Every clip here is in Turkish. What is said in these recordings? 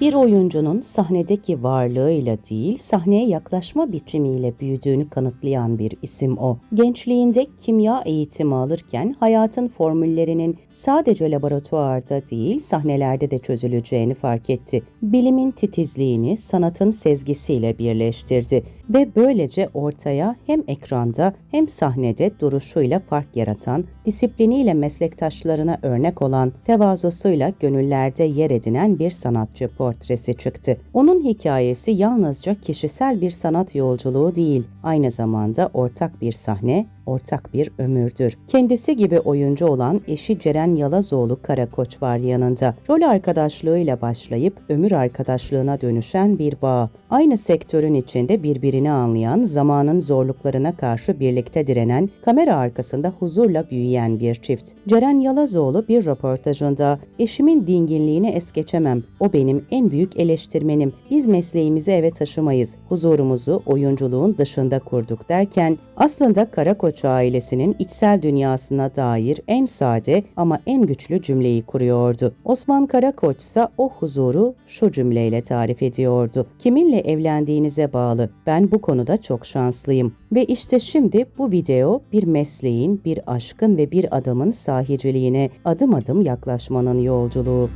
Bir oyuncunun sahnedeki varlığıyla değil, sahneye yaklaşma biçimiyle büyüdüğünü kanıtlayan bir isim o. Gençliğinde kimya eğitimi alırken hayatın formüllerinin sadece laboratuvarda değil, sahnelerde de çözüleceğini fark etti. Bilimin titizliğini sanatın sezgisiyle birleştirdi ve böylece ortaya hem ekranda hem sahnede duruşuyla fark yaratan, disipliniyle meslektaşlarına örnek olan, tevazusuyla gönüllerde yer edinen bir sanatçı portresi çıktı. Onun hikayesi yalnızca kişisel bir sanat yolculuğu değil, aynı zamanda ortak bir sahne, ortak bir ömürdür. Kendisi gibi oyuncu olan eşi Ceren Yalazoğlu Karakoç var yanında. Rol arkadaşlığıyla başlayıp ömür arkadaşlığına dönüşen bir bağ. Aynı sektörün içinde birbirini anlayan, zamanın zorluklarına karşı birlikte direnen, kamera arkasında huzurla büyüyen bir çift. Ceren Yalazoğlu bir röportajında eşimin dinginliğini es geçemem. O benim en büyük eleştirmenim. Biz mesleğimizi eve taşımayız. Huzurumuzu oyunculuğun dışında kurduk derken aslında Karakoç ailesinin içsel dünyasına dair en sade ama en güçlü cümleyi kuruyordu. Osman Karakoç ise o huzuru şu cümleyle tarif ediyordu. Kiminle evlendiğinize bağlı. Ben bu konuda çok şanslıyım. Ve işte şimdi bu video bir mesleğin, bir aşkın ve bir adamın sahiciliğine adım adım yaklaşmanın yolculuğu.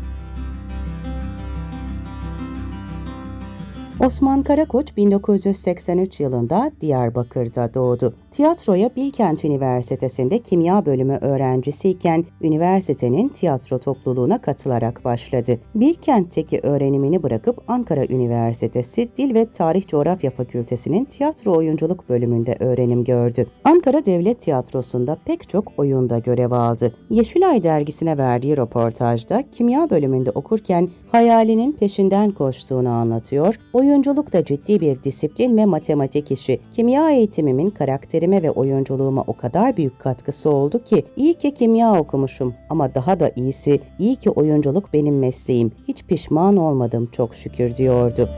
Osman Karakoç 1983 yılında Diyarbakır'da doğdu. Tiyatroya Bilkent Üniversitesi'nde kimya bölümü öğrencisiyken üniversitenin tiyatro topluluğuna katılarak başladı. Bilkent'teki öğrenimini bırakıp Ankara Üniversitesi Dil ve Tarih Coğrafya Fakültesi'nin tiyatro oyunculuk bölümünde öğrenim gördü. Ankara Devlet Tiyatrosu'nda pek çok oyunda görev aldı. Yeşilay dergisine verdiği röportajda kimya bölümünde okurken hayalinin peşinden koştuğunu anlatıyor. Oyunculuk da ciddi bir disiplin ve matematik işi. Kimya eğitimimin karakterime ve oyunculuğuma o kadar büyük katkısı oldu ki iyi ki kimya okumuşum ama daha da iyisi iyi ki oyunculuk benim mesleğim. Hiç pişman olmadım çok şükür diyordu.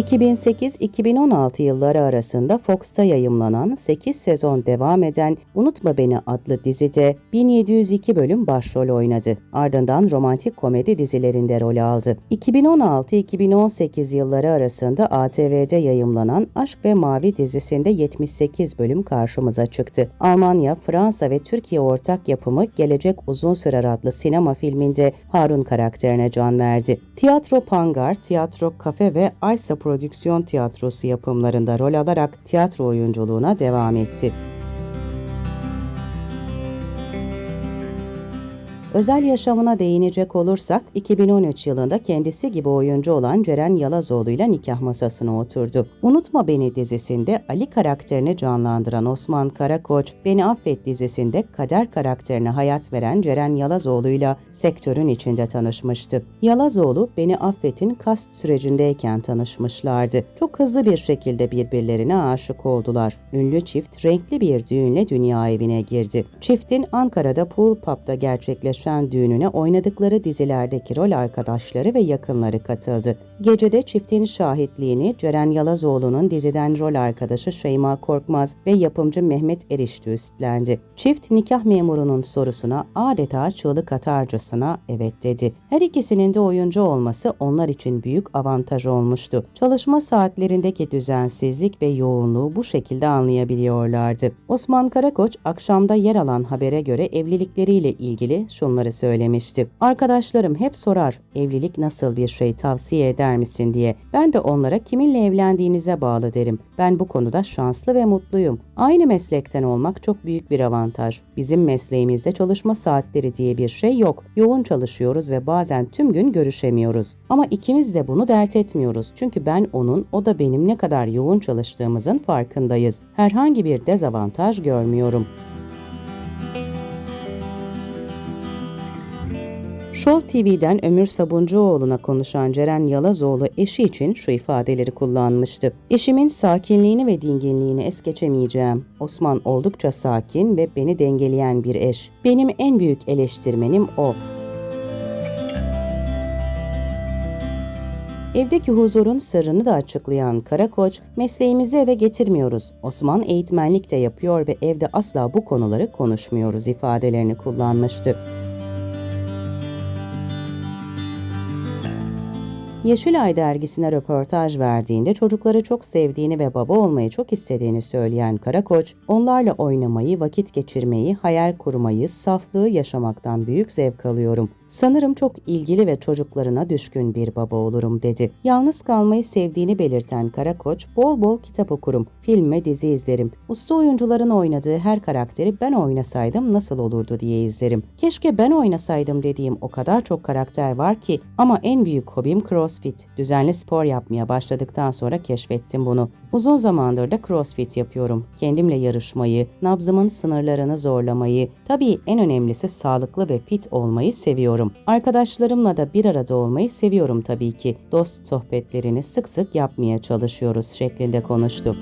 2008-2016 yılları arasında Fox'ta yayımlanan 8 sezon devam eden Unutma Beni adlı dizide 1702 bölüm başrol oynadı. Ardından romantik komedi dizilerinde rol aldı. 2016-2018 yılları arasında ATV'de yayımlanan Aşk ve Mavi dizisinde 78 bölüm karşımıza çıktı. Almanya, Fransa ve Türkiye ortak yapımı Gelecek Uzun Sürer adlı sinema filminde Harun karakterine can verdi. Tiyatro Pangar, Tiyatro Kafe ve Aysa prodüksiyon tiyatrosu yapımlarında rol alarak tiyatro oyunculuğuna devam etti. Özel yaşamına değinecek olursak 2013 yılında kendisi gibi oyuncu olan Ceren Yalazoğlu ile nikah masasına oturdu. Unutma Beni dizisinde Ali karakterini canlandıran Osman Karakoç, Beni Affet dizisinde Kader karakterine hayat veren Ceren Yalazoğlu ile sektörün içinde tanışmıştı. Yalazoğlu Beni Affet'in kast sürecindeyken tanışmışlardı. Çok hızlı bir şekilde birbirlerine aşık oldular. Ünlü çift renkli bir düğünle dünya evine girdi. Çiftin Ankara'da Pool Pub'da gerçekleşen gerçekleşen düğününe oynadıkları dizilerdeki rol arkadaşları ve yakınları katıldı. Gecede çiftin şahitliğini Ceren Yalazoğlu'nun diziden rol arkadaşı Şeyma Korkmaz ve yapımcı Mehmet Erişti üstlendi. Çift nikah memurunun sorusuna adeta çığlık atarcasına evet dedi. Her ikisinin de oyuncu olması onlar için büyük avantaj olmuştu. Çalışma saatlerindeki düzensizlik ve yoğunluğu bu şekilde anlayabiliyorlardı. Osman Karakoç akşamda yer alan habere göre evlilikleriyle ilgili şunu bunları söylemişti. Arkadaşlarım hep sorar evlilik nasıl bir şey tavsiye eder misin diye. Ben de onlara kiminle evlendiğinize bağlı derim. Ben bu konuda şanslı ve mutluyum. Aynı meslekten olmak çok büyük bir avantaj. Bizim mesleğimizde çalışma saatleri diye bir şey yok. Yoğun çalışıyoruz ve bazen tüm gün görüşemiyoruz. Ama ikimiz de bunu dert etmiyoruz. Çünkü ben onun, o da benim ne kadar yoğun çalıştığımızın farkındayız. Herhangi bir dezavantaj görmüyorum. Show TV'den Ömür Sabuncuoğlu'na konuşan Ceren Yalazoğlu eşi için şu ifadeleri kullanmıştı. Eşimin sakinliğini ve dinginliğini es geçemeyeceğim. Osman oldukça sakin ve beni dengeleyen bir eş. Benim en büyük eleştirmenim o. Evdeki huzurun sırrını da açıklayan Karakoç, mesleğimizi eve getirmiyoruz. Osman eğitmenlik de yapıyor ve evde asla bu konuları konuşmuyoruz ifadelerini kullanmıştı. Yeşilay dergisine röportaj verdiğinde çocukları çok sevdiğini ve baba olmayı çok istediğini söyleyen Karakoç, onlarla oynamayı, vakit geçirmeyi, hayal kurmayı, saflığı yaşamaktan büyük zevk alıyorum. Sanırım çok ilgili ve çocuklarına düşkün bir baba olurum dedi. Yalnız kalmayı sevdiğini belirten Karakoç, bol bol kitap okurum, film ve dizi izlerim. Usta oyuncuların oynadığı her karakteri ben oynasaydım nasıl olurdu diye izlerim. Keşke ben oynasaydım dediğim o kadar çok karakter var ki ama en büyük hobim CrossFit. Düzenli spor yapmaya başladıktan sonra keşfettim bunu. Uzun zamandır da CrossFit yapıyorum. Kendimle yarışmayı, nabzımın sınırlarını zorlamayı, tabii en önemlisi sağlıklı ve fit olmayı seviyorum. Arkadaşlarımla da bir arada olmayı seviyorum tabii ki. Dost sohbetlerini sık sık yapmaya çalışıyoruz şeklinde konuştu.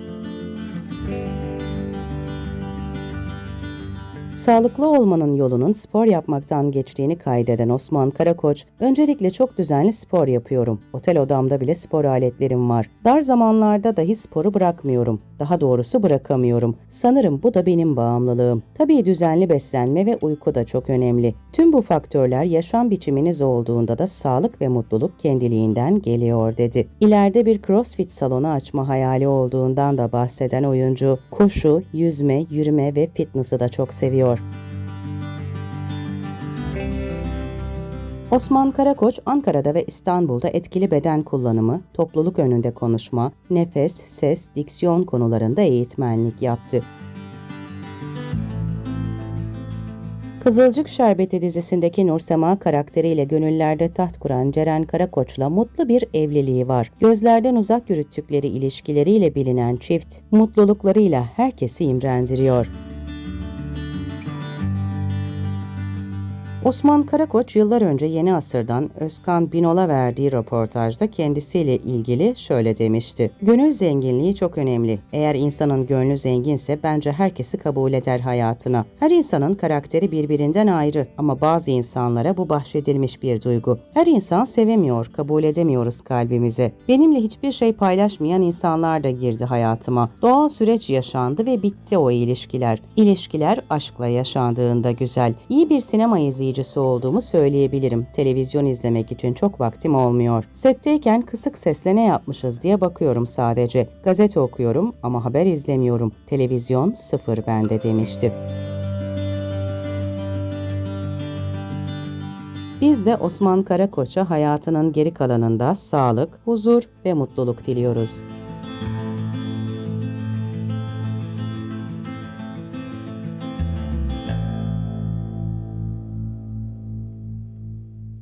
Sağlıklı olmanın yolunun spor yapmaktan geçtiğini kaydeden Osman Karakoç, öncelikle çok düzenli spor yapıyorum. Otel odamda bile spor aletlerim var. Dar zamanlarda dahi sporu bırakmıyorum. Daha doğrusu bırakamıyorum. Sanırım bu da benim bağımlılığım. Tabii düzenli beslenme ve uyku da çok önemli. Tüm bu faktörler yaşam biçiminiz olduğunda da sağlık ve mutluluk kendiliğinden geliyor dedi. İleride bir crossfit salonu açma hayali olduğundan da bahseden oyuncu, koşu, yüzme, yürüme ve fitness'ı da çok seviyor. Osman Karakoç, Ankara'da ve İstanbul'da etkili beden kullanımı, topluluk önünde konuşma, nefes, ses, diksiyon konularında eğitmenlik yaptı. Kızılcık Şerbeti dizisindeki Nursema karakteriyle gönüllerde taht kuran Ceren Karakoç'la mutlu bir evliliği var. Gözlerden uzak yürüttükleri ilişkileriyle bilinen çift, mutluluklarıyla herkesi imrendiriyor. Osman Karakoç yıllar önce Yeni Asır'dan Özkan Binol'a verdiği röportajda kendisiyle ilgili şöyle demişti. Gönül zenginliği çok önemli. Eğer insanın gönlü zenginse bence herkesi kabul eder hayatına. Her insanın karakteri birbirinden ayrı ama bazı insanlara bu bahşedilmiş bir duygu. Her insan sevemiyor, kabul edemiyoruz kalbimize. Benimle hiçbir şey paylaşmayan insanlar da girdi hayatıma. Doğal süreç yaşandı ve bitti o ilişkiler. İlişkiler aşkla yaşandığında güzel. İyi bir sinema izleyicisi olduğumu söyleyebilirim. Televizyon izlemek için çok vaktim olmuyor. Setteyken kısık sesle ne yapmışız diye bakıyorum sadece. Gazete okuyorum ama haber izlemiyorum. Televizyon sıfır bende demişti. Biz de Osman Karakoç'a hayatının geri kalanında sağlık, huzur ve mutluluk diliyoruz.